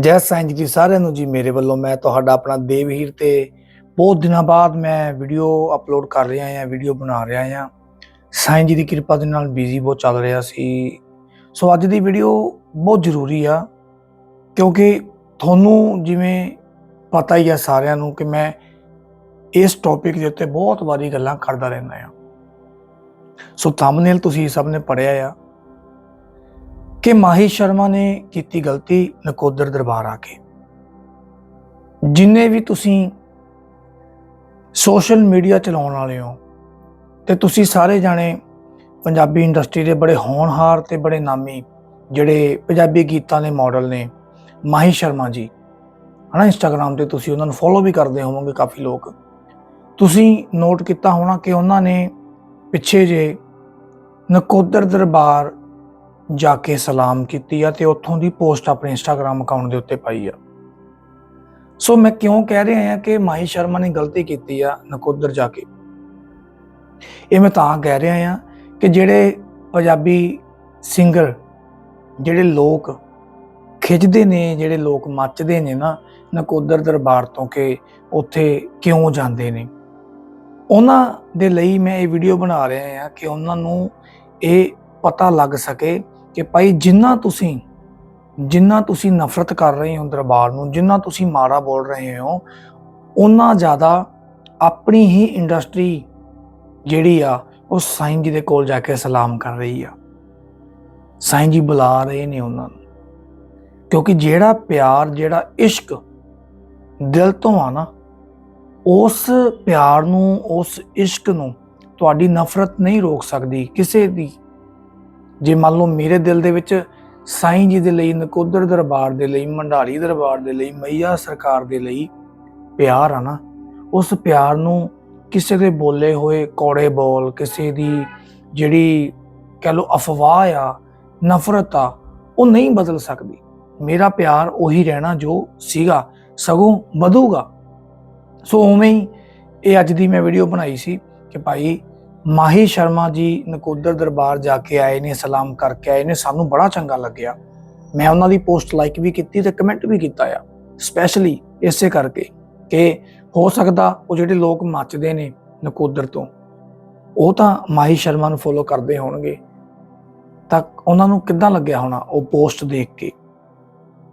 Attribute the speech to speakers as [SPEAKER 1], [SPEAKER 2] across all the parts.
[SPEAKER 1] ਜੈ ਸਾਈਂ ਜੀ ਸਾਰਿਆਂ ਨੂੰ ਜੀ ਮੇਰੇ ਵੱਲੋਂ ਮੈਂ ਤੁਹਾਡਾ ਆਪਣਾ ਦੇਵਹੀਰ ਤੇ ਬਹੁਤ ਦਿਨਾਂ ਬਾਅਦ ਮੈਂ ਵੀਡੀਓ ਅਪਲੋਡ ਕਰ ਰਿਹਾ ਹਾਂ ਵੀਡੀਓ ਬਣਾ ਰਿਹਾ ਹਾਂ। ਸਾਈਂ ਜੀ ਦੀ ਕਿਰਪਾ ਦੇ ਨਾਲ ਬਿਜ਼ੀ ਬਹੁਤ ਚੱਲ ਰਿਹਾ ਸੀ। ਸੋ ਅੱਜ ਦੀ ਵੀਡੀਓ ਬਹੁਤ ਜ਼ਰੂਰੀ ਆ, ਕਿਉਂਕਿ ਤੁਹਾਨੂੰ ਜਿਵੇਂ ਪਤਾ ਹੀ ਆ ਸਾਰਿਆਂ ਨੂੰ ਕਿ ਮੈਂ ਇਸ ਟੌਪਿਕ ਦੇ ਉੱਤੇ ਬਹੁਤ ਵਾਰੀ ਗੱਲਾਂ ਕਰਦਾ ਰਹਿੰਦਾ ਆ ਸੋ ਥੰਬਨੇਲ ਤੁਸੀਂ ਸਭ ਨੇ ਪੜਿਆ ਆ ਕਿ ਮਾਹੀ ਸ਼ਰਮਾ ਨੇ ਕੀਤੀ ਗਲਤੀ ਨਕੋਦਰ ਦਰਬਾਰ ਆ ਕੇ। ਜਿੰਨੇ ਵੀ ਤੁਸੀਂ ਸੋਸ਼ਲ ਮੀਡੀਆ ਚਲਾਉਣ ਵਾਲੇ ਹੋ ਤੇ ਤੁਸੀਂ ਸਾਰੇ ਜਾਣੇ ਪੰਜਾਬੀ ਇੰਡਸਟਰੀ ਦੇ ਬੜੇ ਹੋਣਹਾਰ ਤੇ ਬੜੇ ਨਾਮੀ ਜਿਹੜੇ ਪੰਜਾਬੀ ਗੀਤਾਂ ਦੇ ਮਾਡਲ ਨੇ ਮਾਹੀ ਸ਼ਰਮਾ ਜੀ, ਹਨਾ ਇੰਸਟਾਗ੍ਰam ਤੇ ਤੁਸੀਂ ਉਹਨਾਂ ਨੂੰ ਫੋਲੋ ਵੀ ਕਰਦੇ ਹੋਵੋਗੇ ਕਾਫੀ ਲੋਕ। ਤੁਸੀਂ ਨੋਟ ਕੀਤਾ ਹੋਣਾ ਕਿ ਉਹਨਾਂ ਨੇ ਪਿੱਛੇ ਜੇ ਨਕੋਦਰ ਦਰਬਾਰ ਜਾ ਕੇ ਸਲਾਮ ਕੀਤੀ ਆ ਤੇ ਉੱਥੋਂ ਦੀ ਪੋਸਟ ਆਪਣੇ ਇੰਸਟਾਗ੍ਰam ਅਕਾਊਂਟ ਦੇ ਉੱਤੇ ਪਾਈ ਆ। ਸੋ ਮੈਂ ਕਿਉਂ ਕਹਿ ਰਿਹਾ ਹਾਂ ਕਿ ਮਾਹੀ ਸ਼ਰਮਾ ਨੇ ਗਲਤੀ ਕੀਤੀ ਆ ਨਕੋਦਰ ਜਾ ਕੇ? ਇਹ ਮੈਂ ਤਾਂ ਕਹਿ ਰਿਹਾ ਹਾਂ ਕਿ ਜਿਹੜੇ ਪੰਜਾਬੀ ਸਿੰਗਰ ਜਿਹੜੇ ਲੋਕ ਖਿੱਚਦੇ ਨੇ, ਜਿਹੜੇ ਲੋਕ ਮੱਚਦੇ ਨੇ ਨਾ ਨਕੋਦਰ ਦਰਬਾਰ ਤੋਂ ਕਿ ਉੱਥੇ ਕਿਉਂ ਜਾਂਦੇ ਨੇ? ਉਹਨਾਂ ਦੇ ਲਈ ਮੈਂ ਇਹ ਵੀਡੀਓ ਬਣਾ ਰਿਹਾ ਹਾਂ ਕਿ ਉਹਨਾਂ ਨੂੰ ਇਹ ਪਤਾ ਲੱਗ ਸਕੇ ਕਿ ਭਾਈ ਜਿੰਨਾ ਤੁਸੀਂ ਜਿੰਨਾ ਤੁਸੀਂ ਨਫ਼ਰਤ ਕਰ ਰਹੇ ਹੋ ਦਰਬਾਰ ਨੂੰ, ਜਿੰਨਾ ਤੁਸੀਂ ਮਾੜਾ ਬੋਲ ਰਹੇ ਹੋ ਉਹਨਾਂ ਜ਼ਿਆਦਾ ਆਪਣੀ ਹੀ ਇੰਡਸਟਰੀ ਜਿਹੜੀ ਆ, ਉਹ ਸਾਈਂ ਜੀ ਦੇ ਕੋਲ ਜਾ ਕੇ ਸਲਾਮ ਕਰ ਰਹੀ ਆ। ਸਾਈਂ ਜੀ ਬੁਲਾ ਰਹੇ ਨੇ ਉਹਨਾਂ ਨੂੰ। ਕਿਉਂਕਿ ਜਿਹੜਾ ਪਿਆਰ, ਜਿਹੜਾ ਇਸ਼ਕ ਦਿਲ ਤੋਂ ਆ ਨਾ, ਉਸ ਪਿਆਰ ਨੂੰ, ਉਸ ਇਸ਼ਕ ਨੂੰ ਤੁਹਾਡੀ ਨਫ਼ਰਤ ਨਹੀਂ ਰੋਕ ਸਕਦੀ ਕਿਸੇ ਦੀ। ਜੇ ਮੰਨ ਲਓ ਮੇਰੇ ਦਿਲ ਦੇ ਵਿੱਚ ਸਾਈਂ ਜੀ ਦੇ ਲਈ, ਨਕੋਦਰ ਦਰਬਾਰ ਦੇ ਲਈ ਮੰਡਾਰੀ ਦਰਬਾਰ ਦੇ ਲਈ, ਮਈਆ ਸਰਕਾਰ ਦੇ ਲਈ ਪਿਆਰ ਆ ਨਾ, ਉਸ ਪਿਆਰ ਨੂੰ ਕਿਸੇ ਦੇ ਬੋਲੇ ਹੋਏ ਕੌੜੇ ਬੋਲ, ਕਿਸੇ ਦੀ ਜਿਹੜੀ ਕਹ ਲਓ ਅਫਵਾਹ ਆ, ਨਫ਼ਰਤ ਆ, ਉਹ ਨਹੀਂ ਬਦਲ ਸਕਦੀ। ਮੇਰਾ ਪਿਆਰ ਉਹੀ ਰਹਿਣਾ ਜੋ ਸੀਗਾ, ਸਗੋਂ ਵਧੂਗਾ। ਸੋ ਉਵੇਂ ਹੀ ਇਹ ਅੱਜ ਦੀ ਮੈਂ ਵੀਡੀਓ ਬਣਾਈ ਸੀ ਕਿ ਭਾਈ ਮਾਹੀ ਸ਼ਰਮਾ ਜੀ ਨਕੋਦਰ ਦਰਬਾਰ ਜਾ ਕੇ ਆਏ ਨੇ, ਸਲਾਮ ਕਰਕੇ ਆਏ ਨੇ। ਸਾਨੂੰ ਬੜਾ ਚੰਗਾ ਲੱਗਿਆ। ਮੈਂ ਉਹਨਾਂ ਦੀ ਪੋਸਟ ਲਾਈਕ ਵੀ ਕੀਤੀ ਤੇ ਕਮੈਂਟ ਵੀ ਕੀਤਾ ਆ। ਸਪੈਸ਼ਲੀ ਇਸੇ ਕਰਕੇ ਕਿ ਹੋ ਸਕਦਾ ਉਹ ਜਿਹੜੇ ਲੋਕ ਮੱਚਦੇ ਨੇ ਨਕੋਦਰ ਤੋਂ, ਉਹ ਤਾਂ ਮਾਹੀ ਸ਼ਰਮਾ ਨੂੰ ਫੋਲੋ ਕਰਦੇ ਹੋਣਗੇ। ਤਾਂ ਉਹਨਾਂ ਨੂੰ ਕਿੱਦਾਂ ਲੱਗਿਆ ਹੋਣਾ ਉਹ ਪੋਸਟ ਦੇਖ ਕੇ?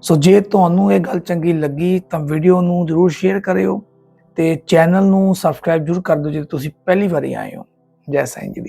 [SPEAKER 1] ਸੋ ਜੇ ਤੁਹਾਨੂੰ ਇਹ ਗੱਲ ਚੰਗੀ ਲੱਗੀ ਤਾਂ ਵੀਡੀਓ ਨੂੰ ਜਰੂਰ ਸ਼ੇਅਰ ਕਰਿਓ ਤੇ ਚੈਨਲ ਨੂੰ ਸਬਸਕ੍ਰਾਈਬ ਜਰੂਰ ਕਰ ਦਿਓ, ਜੇ ਤੁਸੀਂ ਪਹਿਲੀ ਵਾਰੀ ਆਏ ਹੋ। ਜੈ ਸਾਈਂ ਜੀ